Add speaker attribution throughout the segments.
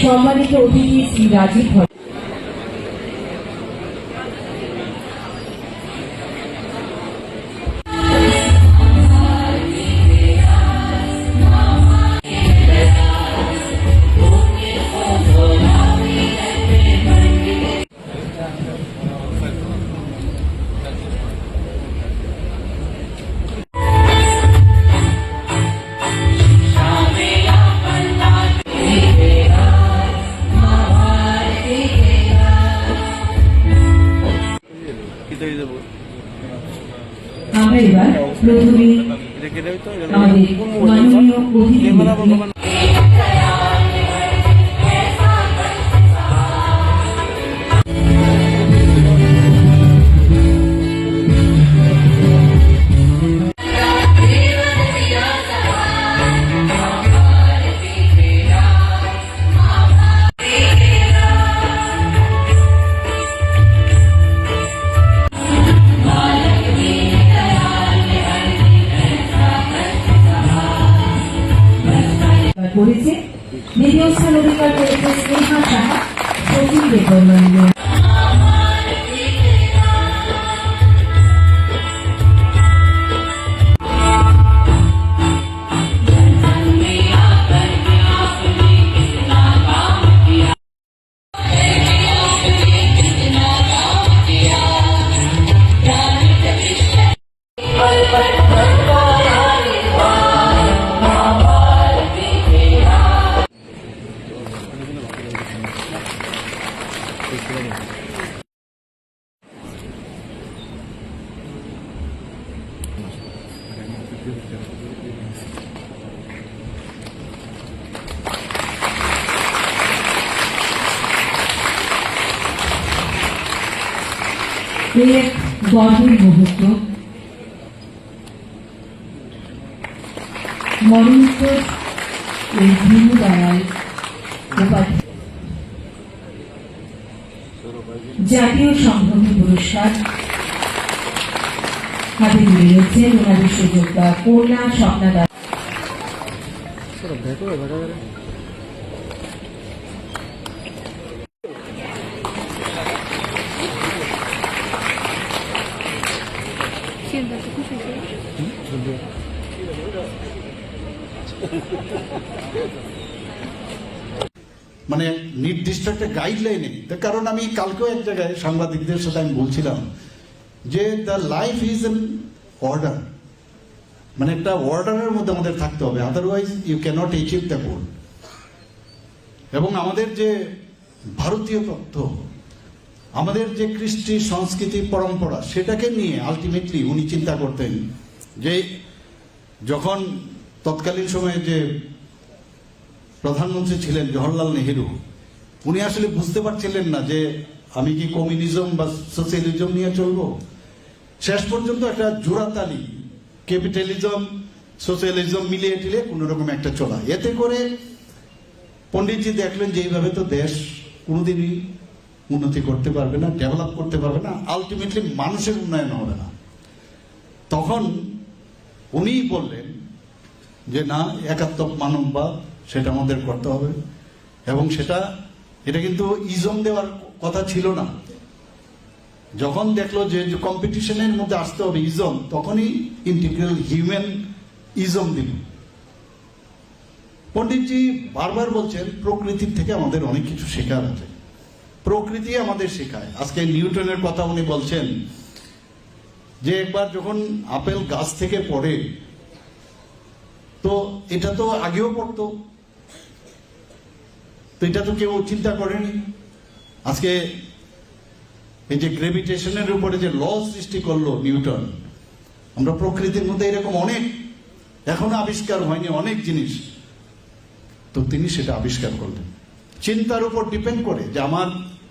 Speaker 1: সম্মানিত অতিথি শ্রী রাজীব এবার প্রথমে আমাদের মাননীয় অতিথি। করেছে। দ্বিতীয় স্থান অধিকার করেছে স্নেহা সাহা সচিন দেববর্মন এই এক গর্বের মুহূর্ত মরণোত্তর এই দীনদয়াল উপাধ্যায় জাতীয় সংহতি পুরস্কার হাতে নিয়ে রয়েছেন ওনাদের সুযোগটা কন্যা স্বপ্না দাস
Speaker 2: Siéntate, escúchate.
Speaker 3: মানে নির্দিষ্ট একটা গাইডলাইনে তার কারণ আমি কালকেও এক জায়গায় সাংবাদিকদের সাথে আমি বলছিলাম যে the life is an order মানে একটা অর্ডারের মধ্যে আমাদের থাকতে হবে otherwise you cannot achieve the goal এবং আমাদের যে ভারতীয় তত্ত্ব, আমাদের যে কৃষ্টি সংস্কৃতি পরম্পরা, সেটাকে নিয়ে আলটিমেটলি উনি চিন্তা করতেন যে যখন তৎকালীন সময়ে যে প্রধানমন্ত্রী ছিলেন জওহরলাল নেহেরু। উনি আসলে বুঝতে পারছিলেন না যে আমি কি কমিউনিজম বা সোশ্যালিজম নিয়ে চলবো? শেষ পর্যন্ত একটা জোড়াতালি, ক্যাপিটালিজম, সোশ্যালিজম মিলিয়ে টিলে কোনো রকম একটা চলা। এতে করে পণ্ডিতজি দেখলেন যে এইভাবে তো দেশ কোনোদিনই উন্নতি করতে পারবে না, ডেভেলপ করতে পারবে না, আলটিমেটলি মানুষের উন্নয়ন হবে না। তখন উনিই বললেন যে না, একাত্মক মানববাদ সেটা আমাদের করতে হবে। এবং সেটা, এটা কিন্তু ইজম দেওয়ার কথা ছিল না। যখন দেখল যে কম্পিটিশনের মধ্যে আসতে হবে ইজম, তখনই ইন্টিগ্রাল হিউম্যান ইজম দিল। পণ্ডিতজি বারবার বলছেন, প্রকৃতির থেকে আমাদের অনেক কিছু শেখার আছে। প্রকৃতি আমাদের শেখায়। আজকে নিউটনের কথা উনি বলছেন যে, একবার যখন আপেল গাছ থেকে পড়ে, তো এটা তো আগেও পড়তো। তো এটা তো কেউ চিন্তা করেনি। আজকে এই যে গ্রেভিটেশনের উপরে যে ল সৃষ্টি করল নিউটন, আমরা প্রকৃতির মধ্যে এরকম অনেক, এখনও আবিষ্কার হয়নি অনেক জিনিস। তো তিনি সেটা আবিষ্কার করলেন। চিন্তার উপর ডিপেন্ড করে যে আমার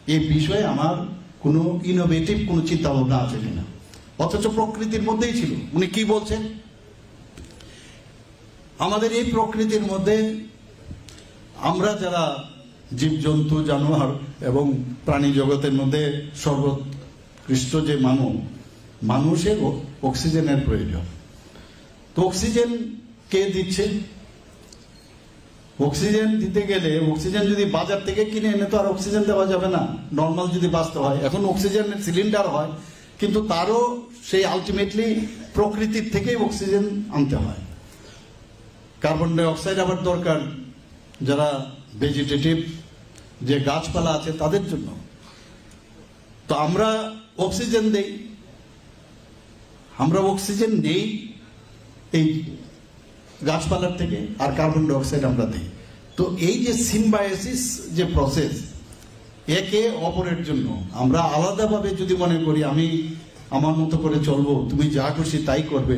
Speaker 3: এই বিষয়ে আমার কোনো ইনোভেটিভ কোনো চিন্তা ভাবনা আছে কিনা। অথচ প্রকৃতির মধ্যেই ছিল। উনি কি বলছেন? আমাদের এই প্রকৃতির মধ্যে আমরা যারা জীবজন্তু, জানোয়ার এবং প্রাণী জগতের মধ্যে সর্ব খ্রিস্ট যে মানব মানুষের অক্সিজেনের প্রয়োজন। তো অক্সিজেন কে দিচ্ছে? অক্সিজেন দিতে গেলে, অক্সিজেন যদি বাজার থেকে কিনে এনে তো আর অক্সিজেন দেওয়া যাবে না। নর্মাল যদি বাঁচতে হয়, এখন অক্সিজেনের সিলিন্ডার হয়, কিন্তু তারও সেই আলটিমেটলি প্রকৃতির থেকেই অক্সিজেন আনতে হয়। কার্বন ডাই অক্সাইড আবার দরকার। যারা ভেজিটেটিভ যে গাছপালা আছে তাদের জন্য। তো আমরা অক্সিজেন দেই। আমরা অক্সিজেন নেই এই গাছপালার থেকে, আর কার্বন ডাই অক্সাইড আমরা দিই। তো এই যে সিম্বায়োসিস যে প্রসেস, একে অপরের জন্য আমরা আলাদাভাবে যদি মনে করি, আমি আমার মতো করে চলবো, তুমি যা খুশি তাই করবে,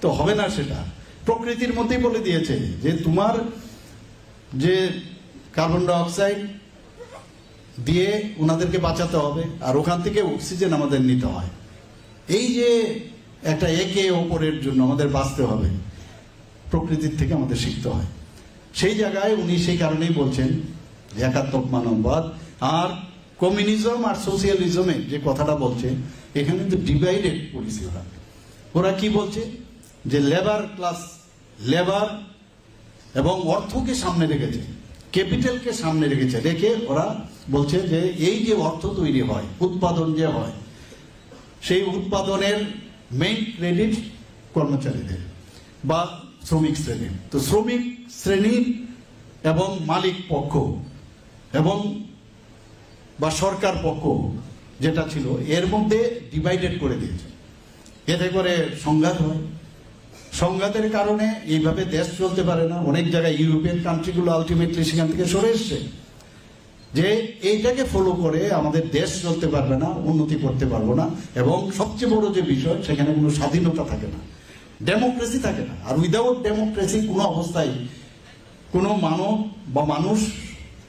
Speaker 3: তো হবে না সেটা। প্রকৃতির মধ্যেই বলে দিয়েছে যে তোমার যে কার্বন ডাইঅক্সাইড দিয়ে ওনাদেরকে বাঁচাতে হবে আর ওখান থেকে অক্সিজেন আমাদের নিতে হয়। এই যে একটা একে ওপরের জন্য আমাদের বাঁচতে হবে, প্রকৃতির থেকে আমাদের শিখতে হয়। সেই জায়গায় উনি সেই কারণেই বলছেন যে মানববাদ আর কমিউনিজম আর সোশিয়ালিজমে যে কথাটা বলছে, এখানে তো ডিভাইডেড পলিসি ওরা। ওরা কি বলছে? যে লেবার ক্লাস, লেবার এবং অর্থকে সামনে রেখেছে। ক্যাপিটালকে সামনে রেখেছে। রেখে ওরা বলছে যে এই যে অর্থ তৈরি হয়, উৎপাদন যে হয়, সেই উৎপাদনের মেইন ক্রেডিট কর্মচারীদের বা শ্রমিক শ্রেণির। তো শ্রমিক শ্রেণির এবং মালিক পক্ষ এবং বা সরকার পক্ষ যেটা ছিল, এর মধ্যে ডিভাইডেড করে দিয়েছে। এতে করে সংঘাত হয়। সংঘাতের কারণে এইভাবে দেশ চলতে পারে না। অনেক জায়গায় ইউরোপিয়ান কান্ট্রিগুলো আলটিমেটলি সেখান থেকে সরে এসছে। যে এইটাকে ফলো করে আমাদের দেশ চলতে পারবে না, উন্নতি করতে পারব না, এবং সবচেয়ে বড় যে বিষয়, সেখানে কোনো স্বাধীনতা থাকে না। ডেমোক্রেসি থাকে না। আর উইদাউট ডেমোক্রেসি কোনো অবস্থায় কোনো মানব বা মানুষ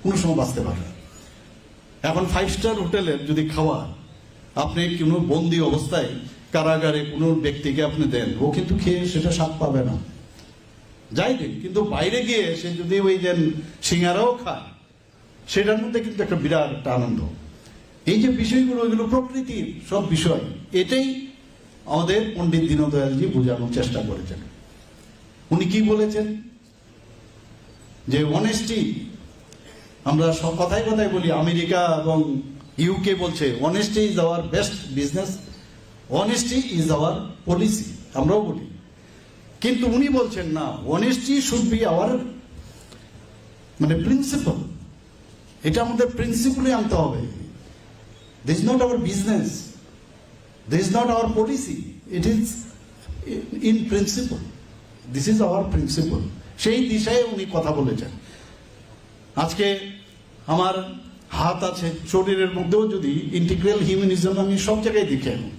Speaker 3: কোনো সময় বাঁচতে পারে না। এখন ফাইভ স্টার হোটেলের যদি খাওয়া, আপনি কোনো বন্দি অবস্থায় কারাগারে কোনো ব্যক্তিকে আপনি দেন, ও কিন্তু খেয়ে সেটা স্বাদ পাবে না। যাই দিন, কিন্তু বাইরে গিয়ে সে যদি ওই যে সিঙ্গারাও খায়, সেটার মধ্যে কিন্তু একটা বিরাট একটা আনন্দ। এই যে বিষয়গুলো ওইগুলো প্রকৃতির সব বিষয়, এটাই আমাদের পণ্ডিত দীনদয়ালজি বোঝানোর চেষ্টা করেছেন। উনি কি বলেছেন? যে অনেস্টি আমরা সব কথাই কথাই বলি, আমেরিকা এবং ইউকে বলছে honesty is our best business honesty is our policy আমরাও বলি। কিন্তু উনি বলছেন, না অনেস্টি শুড বি আওয়ার মানে প্রিন্সিপাল এটা আমাদের প্রিন্সিপালে আনতে হবে। This not our business this not our policy it is in principle this is our principle সেই দিশায় উনি কথা বলেছেন। আজকে আমার হাত আছে, শরীরের মধ্যেও যদি ইন্টিগ্রাল হিউম্যানিজম আমি সব জায়গায় দেখি এখন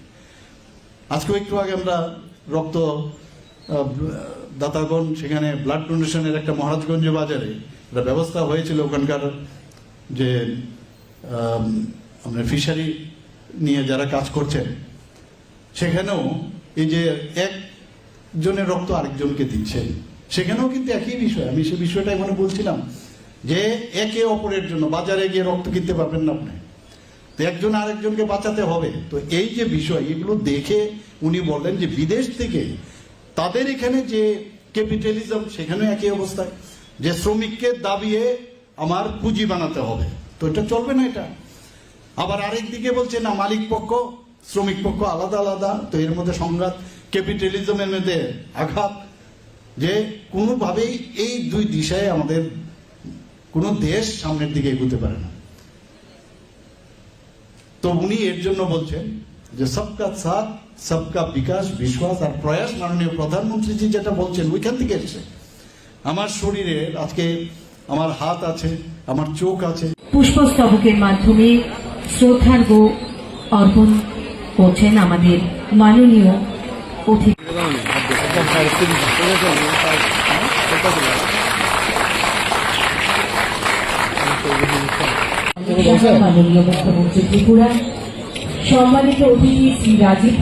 Speaker 3: আজকেও একটু আগে আমরা রক্ত দাতাগণ সেখানে ব্লাড ডোনেশনের একটা মহারাজগঞ্জ বাজারে একটা ব্যবস্থা হয়েছিল ওখানকার যে আপনার ফিশারি নিয়ে যারা কাজ করছেন, সেখানেও এই যে একজনের রক্ত আরেকজনকে দিচ্ছে। সেখানেও কিন্তু একই বিষয়, আমি সে বিষয়টা এখানে বলছিলাম যে একে অপরের জন্য বাজারে গিয়ে রক্ত কিনতে পারবেন না আপনি। তো একজন আরেকজনকে বাঁচাতে হবে। তো এই যে বিষয়, এগুলো দেখে উনি বললেন যে বিদেশ থেকে তাদের এখানে যে ক্যাপিটালিজম, সেখানে একই অবস্থায় যে শ্রমিককে দাবিয়ে আমার পুঁজি বানাতে হবে। তো এটা চলবে না এটা। আবার আরেক দিকে বলছে, না, মালিক পক্ষ, শ্রমিক পক্ষ আলাদা আলাদা। তো এর মধ্যে সংঘাত ক্যাপিটালিজমের মধ্যে আঘাত। যে কোনোভাবেই এই দুই দিশায় আমাদের কোনো দেশ সামনের দিকে এগোতে পারে না। তো উনি এর জন্য বলছেন যে সবকা সাথ, সবকা বিকাশ, বিশ্বাস আর প্রয়াস মাননীয় প্রধানমন্ত্রীজি যেটা বলছেন ওইখান থেকে এসছে। আমার শরীরে আজকে আমার হাত আছে, আমার চোখ আছে।
Speaker 1: পুষ্পস্তবকের মাধ্যমে শ্রদ্ধার্ঘ অর্পণ করছেন আমাদের মাননীয় অতিথি। মাননীয় মুখ্যমন্ত্রী ত্রিপুরা। সম্মানিত অতিথি শ্রী রাজীব